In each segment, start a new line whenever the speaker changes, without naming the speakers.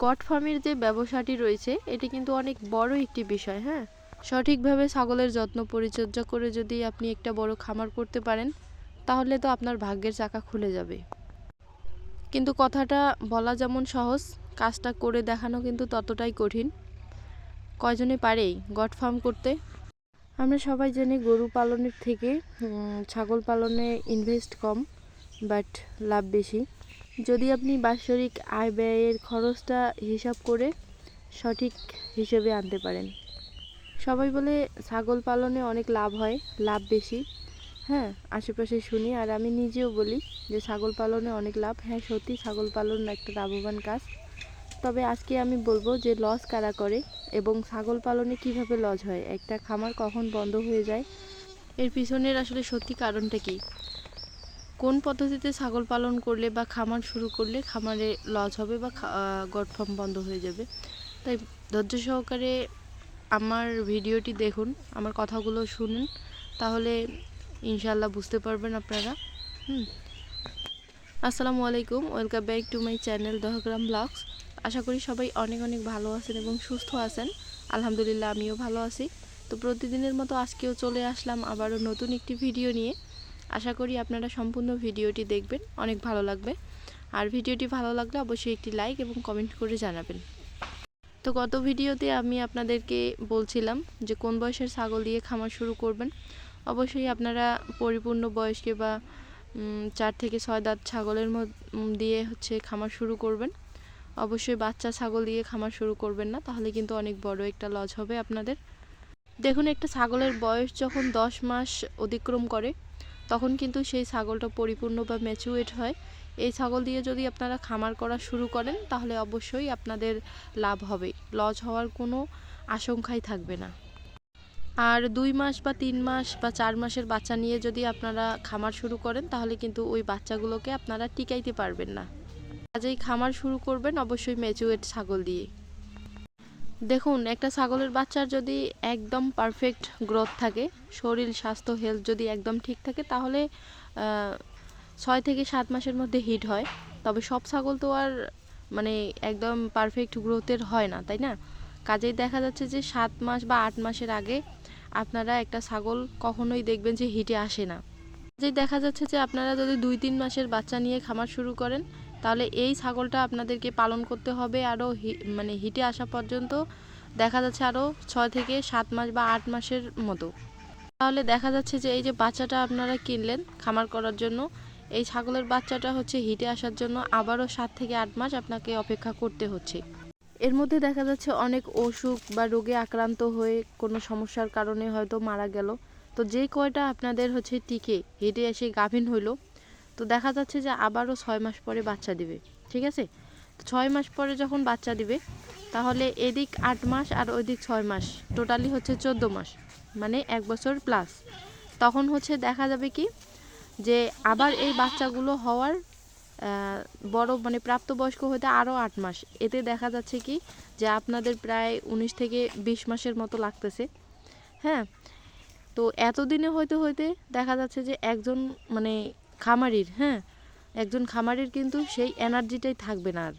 Goat ফার্মের যে ব্যবসাটি রয়েছে, এটি কিন্তু অনেক বড় একটি বিষয় হ্যাঁ? সঠিকভাবে ছাগলের যত্ন পরিচর্যা করে যদি আপনি একটা বড় খামার করতে পারেন, তাহলে তো আপনার ভাগ্যের চাকা খুলে যাবে। কিন্তু কথাটা বলা যেমন সহজ, কাজটা করে দেখানো কিন্তু ততটাই কঠিন। কয়জনে পারেই গট ফার্ম করতে? আমরা সবাই জানি গরু পালনের থেকে ছাগল পালনে ইনভেস্ট কম বাট লাভ বেশি। যদি আপনি বাৎসরিক আয় ব্যয়ের খরচটা হিসাব করে সঠিক হিসেবে আনতে পারেন। সবাই বলে ছাগল পালনে অনেক লাভ হয়, লাভ বেশি। হ্যাঁ আশেপাশে শুনি আর আমি নিজেও বলি যে ছাগল পালনে অনেক লাভ। হ্যাঁ সত্যি ছাগল পালন একটা লাভবান কাজ। তবে আজকে আমি বলব যে লস কারা করে এবং ছাগল পালনে কীভাবে লস হয়? একটা খামার কখন বন্ধ হয়ে যায়? এর পিছনের আসলে সত্যি কারণটা কি? কোন পদ্ধতিতে ছাগল পালন করলে বা খামার শুরু করলে খামারে লস হবে বা গড বন্ধ হয়ে যাবে? তাই ধৈর্য সহকারে আমার ভিডিওটি দেখুন, আমার কথাগুলো শুনুন, তাহলে ইনশাল্লাহ বুঝতে পারবেন আপনারা। হুম। আসসালামু আলাইকুম, welcome back to my channel Dahagram vlogs. আশা করি সবাই অনেক অনেক ভালো আছেন এবং সুস্থ আছেন। আলহামদুলিল্লাহ, আমিও ভালো আছি। তো প্রতিদিনের মতো আজকেও চলে আসলাম আবারও নতুন একটি ভিডিও নিয়ে। আশা করি আপনারা সম্পূর্ণ ভিডিওটি দেখবেন, অনেক ভালো লাগবে। আর ভিডিওটি ভালো লাগলে অবশ্যই একটি লাইক এবং কমেন্ট করে জানাবেন। তো গত ভিডিওতে আমি আপনাদেরকে বলছিলাম যে কোন বয়সের ছাগল দিয়ে খামার শুরু করবেন। অবশ্যই আপনারা পরিপূর্ণ বয়সকে বা চার থেকে ছয় দাঁত ছাগলের দিয়ে হচ্ছে খামার শুরু করবেন। অবশ্যই বাচ্চা ছাগল দিয়ে খামার শুরু করবেন না, তাহলে কিন্তু অনেক বড় একটা লজ হবে আপনাদের। দেখুন, একটা ছাগলের বয়স যখন দশ মাস অতিক্রম করে তখন কিন্তু সেই ছাগলটা পরিপূর্ণ বা ম্যাচুয়েট হয়। এই ছাগল দিয়ে যদি আপনারা খামার করা শুরু করেন, তাহলে অবশ্যই আপনাদের লাভ হবে। লস হওয়ার কোনো আশঙ্কাই থাকবে না। আর দুই মাস বা তিন মাস বা চার মাসের বাচ্চা নিয়ে যদি আপনারা খামার শুরু করেন, তাহলে কিন্তু ওই বাচ্চাগুলোকে আপনারা টিকাইতে পারবেন না। কাজেই খামার শুরু করবেন অবশ্যই ম্যাচুয়েট ছাগল দিয়ে। দেখুন, একটা ছাগলের বাচ্চার যদি একদম পারফেক্ট গ্রোথ থাকে, শরীর, স্বাস্থ্য হেলথ যদি একদম ঠিক থাকে, তাহলে ছয় থেকে সাত মাসের মধ্যে হিট হয়। তবে সব ছাগল তো আর মানে একদম পারফেক্ট গ্রোথের হয় না, তাই না? কাজেই দেখা যাচ্ছে যে, সাত মাস বা আট মাসের আগে আপনারা একটা ছাগল কখনোই দেখবেন যে হিটে আসে না। কাজেই দেখা যাচ্ছে যে, আপনারা যদি দুই তিন মাসের বাচ্চা নিয়ে খামার শুরু করেন তাহলে এই ছাগলটা আপনাদেরকে পালন করতে হবে আরও মানে হিটে আসা পর্যন্ত। দেখা যাচ্ছে আরও ছয় থেকে সাত মাস বা আট মাসের মতো। তাহলে দেখা যাচ্ছে যে এই যে বাচ্চাটা আপনারা কিনলেন খামার করার জন্য, এই ছাগলের বাচ্চাটা হচ্ছে হিটে আসার জন্য আবারও সাত থেকে আট মাস আপনাকে অপেক্ষা করতে হচ্ছে। এর মধ্যে দেখা যাচ্ছে অনেক অসুখ বা রোগে আক্রান্ত হয়ে কোনো সমস্যার কারণে হয়তো মারা গেল। তো যে কয়টা আপনাদের হচ্ছে টিকে, হেঁটে এসে গাভিন হইল তো দেখা যাচ্ছে যে আবারও ছয় মাস পরে বাচ্চা দিবে, ঠিক আছে? ছয় মাস পরে যখন বাচ্চা দিবে, তাহলে এদিক আট মাস আর ওইদিক ছয় মাস, টোটালি হচ্ছে চোদ্দ মাস মানে এক বছর প্লাস তখন হচ্ছে দেখা যাবে কি যে আবার এই বাচ্চাগুলো হওয়ার বড় মানে প্রাপ্তবয়স্ক হতে আরও আট মাস। এতে দেখা যাচ্ছে কি যে আপনাদের প্রায় উনিশ থেকে বিশ মাসের মতো লাগতেছে হ্যাঁ? তো এতদিনে হইতে হইতে দেখা যাচ্ছে যে একজন মানে খামারির হ্যাঁ? একজন খামারির কিন্তু সেই এনার্জিটাই থাকবে না আর।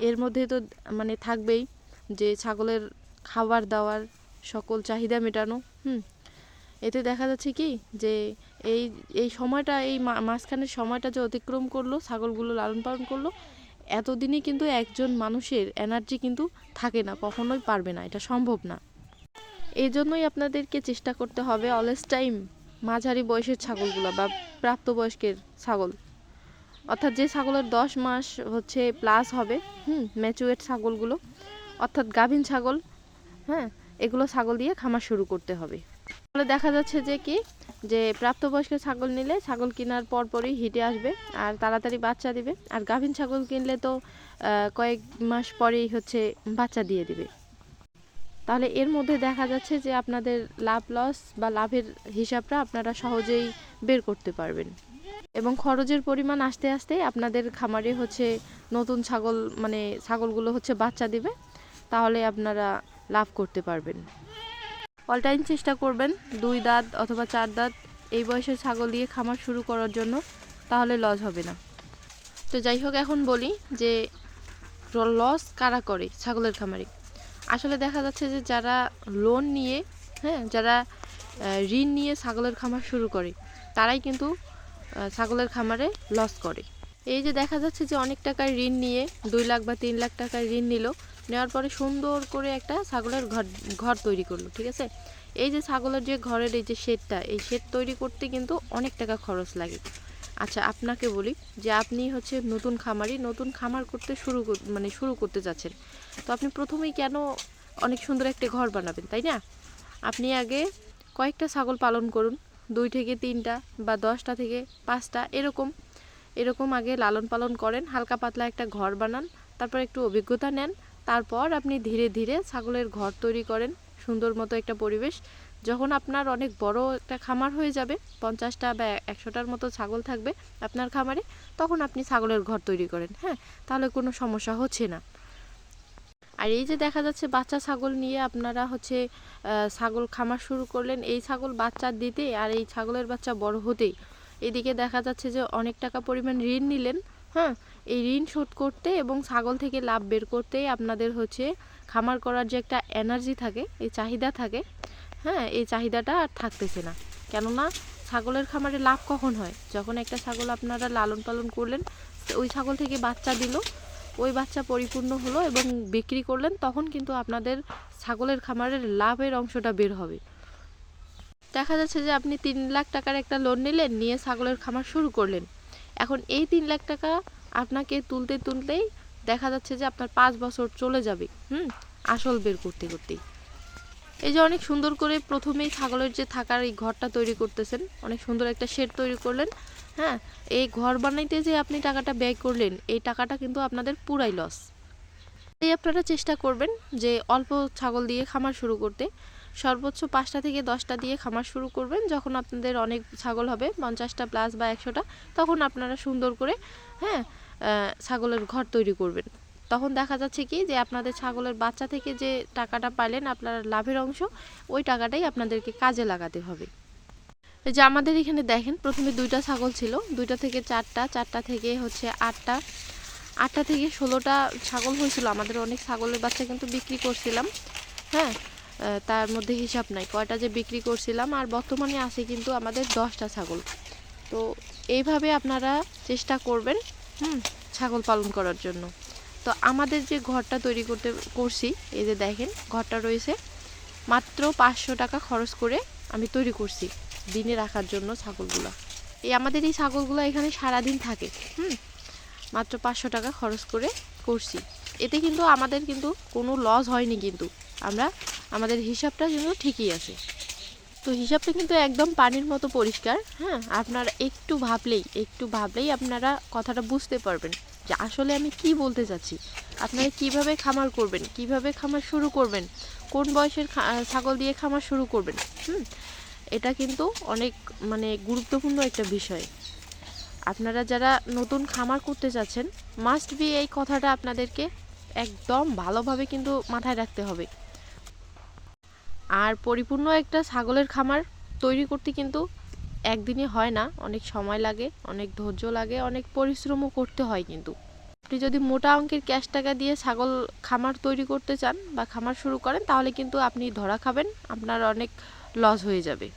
এর মধ্যে তো মানে থাকবেই যে ছাগলের খাবার দাওয়ার সকল চাহিদা মেটানো, হুম? এতে দেখা যাচ্ছে কি যে এই এই সময়টা, এই মাঝখানের সময়টা যে অতিক্রম করল, ছাগলগুলো লালন পালন করল এতদিনে কিন্তু একজন মানুষের এনার্জি কিন্তু থাকে না, কখনোই পারবে না, এটা সম্ভব না। এই জন্যই আপনাদেরকে চেষ্টা করতে হবে, অলওয়েজ টাইম মাঝারি বয়সের ছাগলগুলো বা প্রাপ্তবয়স্কের ছাগল। অর্থাৎ যে ছাগলের দশ মাস হচ্ছে প্লাস হবে, হুম ম্যাচুয়েট ছাগলগুলো, অর্থাৎ গাভীন ছাগল হ্যাঁ এগুলো ছাগল দিয়ে খামার শুরু করতে হবে। তাহলে দেখা যাচ্ছে যে কি, যে প্রাপ্তবয়স্ক ছাগল নিলে ছাগল কেনার পরপরই হিটে আসবে আর তাড়াতাড়ি বাচ্চা দিবে। আর গাভীন ছাগল কিনলে তো কয়েক মাস পরেই হচ্ছে বাচ্চা দিয়ে দিবে। তাহলে এর মধ্যে দেখা যাচ্ছে যে আপনাদের লাভ লস বা লাভের হিসাবটা আপনারা সহজেই বের করতে পারবেন। এবং খরচের পরিমাণ আস্তে আস্তে আপনাদের খামারে হচ্ছে নতুন ছাগল মানে ছাগলগুলো হচ্ছে বাচ্চা দিবে, তাহলে আপনারা লাভ করতে পারবেন। অল টাইম চেষ্টা করবেন দুই দাঁত অথবা চার দাঁত এই বয়সের ছাগল দিয়ে খামার শুরু করার জন্য, তাহলে লস হবে না। তো যাই হোক, এখন বলি যে লস কারা করে ছাগলের খামারে? আসলে দেখা যাচ্ছে যে যারা লোন নিয়ে হ্যাঁ যারা ঋণ নিয়ে ছাগলের খামার শুরু করে, তারাই কিন্তু ছাগলের খামারে লস করে। এই যে দেখা যাচ্ছে যে অনেক টাকার ঋণ নিয়ে দুই লাখ বা তিন লাখ টাকার ঋণ নিল, নেওয়ার পরে সুন্দর করে একটা ছাগলের ঘর ঘর তৈরি করল, ঠিক আছে? এই যে ছাগলের যে ঘরের এই যে শেডটা, এই শেড তৈরি করতে কিন্তু অনেক টাকা খরচ লাগে। আচ্ছা আপনাকে বলি যে আপনি হচ্ছে নতুন খামারি, নতুন খামার করতে শুরু মানে শুরু করতে যাচ্ছেন। তো আপনি প্রথমেই কেন অনেক সুন্দর একটা ঘর বানাবেন, তাই না? আপনি আগে কয়েকটা ছাগল পালন করুন, দুই থেকে তিনটা বা দশটা থেকে পাঁচটা, এরকম। এরকম আগে লালন পালন করেন, হালকা পাতলা একটা ঘর বানান, তারপর একটু অভিজ্ঞতা নেন, তারপর আপনি ধীরে ধীরে ছাগলের ঘর তৈরি করেন, সুন্দর মতো একটা পরিবেশ। যখন আপনার অনেক বড় একটা খামার হয়ে যাবে, পঞ্চাশটা বা একশোটার মতো ছাগল থাকবে আপনার খামারে, তখন আপনি ছাগলের ঘর তৈরি করেন হ্যাঁ? তাহলে কোনো সমস্যা হচ্ছে না। আর এই যে দেখা যাচ্ছে বাচ্চা ছাগল নিয়ে আপনারা হচ্ছে ছাগল খামার শুরু করলেন, এই ছাগল বাচ্চা দিতে আর এই ছাগলের বাচ্চা বড় হতেই। এদিকে দেখা যাচ্ছে যে অনেক টাকা পরিমাণ ঋণ নিলেন হ্যাঁ? এই ঋণ শোধ করতে এবং ছাগল থেকে লাভ বের করতেই আপনাদের হচ্ছে খামার করার যে একটা এনার্জি থাকে, এই চাহিদা থাকে হ্যাঁ এই চাহিদাটা আর থাকতেছে না। কেননা ছাগলের খামারে লাভ কখন হয়? যখন একটা ছাগল আপনারা লালন পালন করলেন ওই ছাগল থেকে বাচ্চা দিল, ওই বাচ্চা পরিপূর্ণ হলো এবং বিক্রি করলেন, তখন কিন্তু আপনাদের ছাগলের খামারের লাভের অংশটা বের হবে। দেখা যাচ্ছে যে আপনি তিন লাখ টাকার একটা লোন নিলেন, নিয়ে ছাগলের খামার শুরু করলেন। এখন এই তিন লাখ টাকা আপনাকে তুলতে তুলতেই দেখা যাচ্ছে যে আপনার পাঁচ বছর চলে যাবে, হুম? আসল বের করতে করতেই এই যে অনেক সুন্দর করে প্রথমেই ছাগলের যে থাকার এই ঘরটা তৈরি করতেছেন, অনেক সুন্দর একটা শেড তৈরি করলেন হ্যাঁ? এই ঘর বানাইতে যে আপনি টাকাটা ব্যয় করলেন, এই টাকাটা কিন্তু আপনাদের পুরাই লস এই আপনারা চেষ্টা করবেন যে অল্প ছাগল দিয়ে খামার শুরু করতে। সর্বোচ্চ পাঁচটা থেকে দশটা দিয়ে খামার শুরু করবেন, যখন আপনাদের অনেক ছাগল হবে, পঞ্চাশটা প্লাস বা একশোটা, তখন আপনারা সুন্দর করে হ্যাঁ ছাগলের ঘর তৈরি করবেন। তখন দেখা যাচ্ছে কি যে আপনাদের ছাগলের বাচ্চা থেকে যে টাকাটা পাইলেন আপনার লাভের অংশ, ওই টাকাটাই আপনাদেরকে কাজে লাগাতে হবে। যে আমাদের এখানে দেখেন, প্রথমে দুইটা ছাগল ছিল, দুইটা থেকে চারটা চারটা থেকে হচ্ছে আটটা আটটা থেকে ষোলোটা ছাগল হয়েছিল। আমাদের অনেক ছাগলের বাচ্চা কিন্তু বিক্রি করছিলাম হ্যাঁ? তার মধ্যে হিসাব নাই, কয়টা যে বিক্রি করছিলাম, আর বর্তমানে আছে কিন্তু আমাদের দশটা ছাগল। তো এইভাবে আপনারা চেষ্টা করবেন, হুম, ছাগল পালন করার জন্য। তো আমাদের যে ঘরটা তৈরি করতে, করছি, এই যে দেখেন, ঘরটা রয়েছে মাত্র পাঁচশো টাকা খরচ করে আমি তৈরি করছি দিনে রাখার জন্য ছাগলগুলো। এই আমাদের এই ছাগলগুলো এখানে সারাদিন থাকে, হুম? মাত্র পাঁচশো টাকা খরচ করে করছি। এতে কিন্তু আমাদের কিন্তু কোনো লস হয়নি কিন্তু। আমরা, আমাদের হিসাবটা কিন্তু ঠিকই আছে। তো হিসাবটা কিন্তু একদম পানির মতো পরিষ্কার হ্যাঁ? আপনারা একটু ভাবলেই একটু ভাবলেই আপনারা কথাটা বুঝতে পারবেন। যে আসলে আমি কি বলতে চাচ্ছি? আপনারা কীভাবে খামার করবেন? কীভাবে খামার শুরু করবেন? কোন বয়সের ছাগল দিয়ে খামার শুরু করবেন? হুম? এটা কিন্তু অনেক মানে গুরুত্বপূর্ণ একটা বিষয়। আপনারা যারা নতুন খামার করতে চাচ্ছেন মাস্ট বি এই কথাটা আপনাদেরকে একদম ভালোভাবে কিন্তু মাথায় রাখতে হবে। আর পরিপূর্ণ একটা ছাগলের খামার তৈরি করতে কিন্তু একদিনে হয় না, অনেক সময় লাগে, অনেক ধৈর্য লাগে, অনেক পরিশ্রমও করতে হয় কিন্তু। আপনি যদি মোটা অঙ্কের ক্যাশ টাকা দিয়ে ছাগল, খামার তৈরি করতে চান বা খামার শুরু করেন, তাহলে কিন্তু আপনি ধরা খাবেন, আপনার অনেক লস হয়ে যাবে।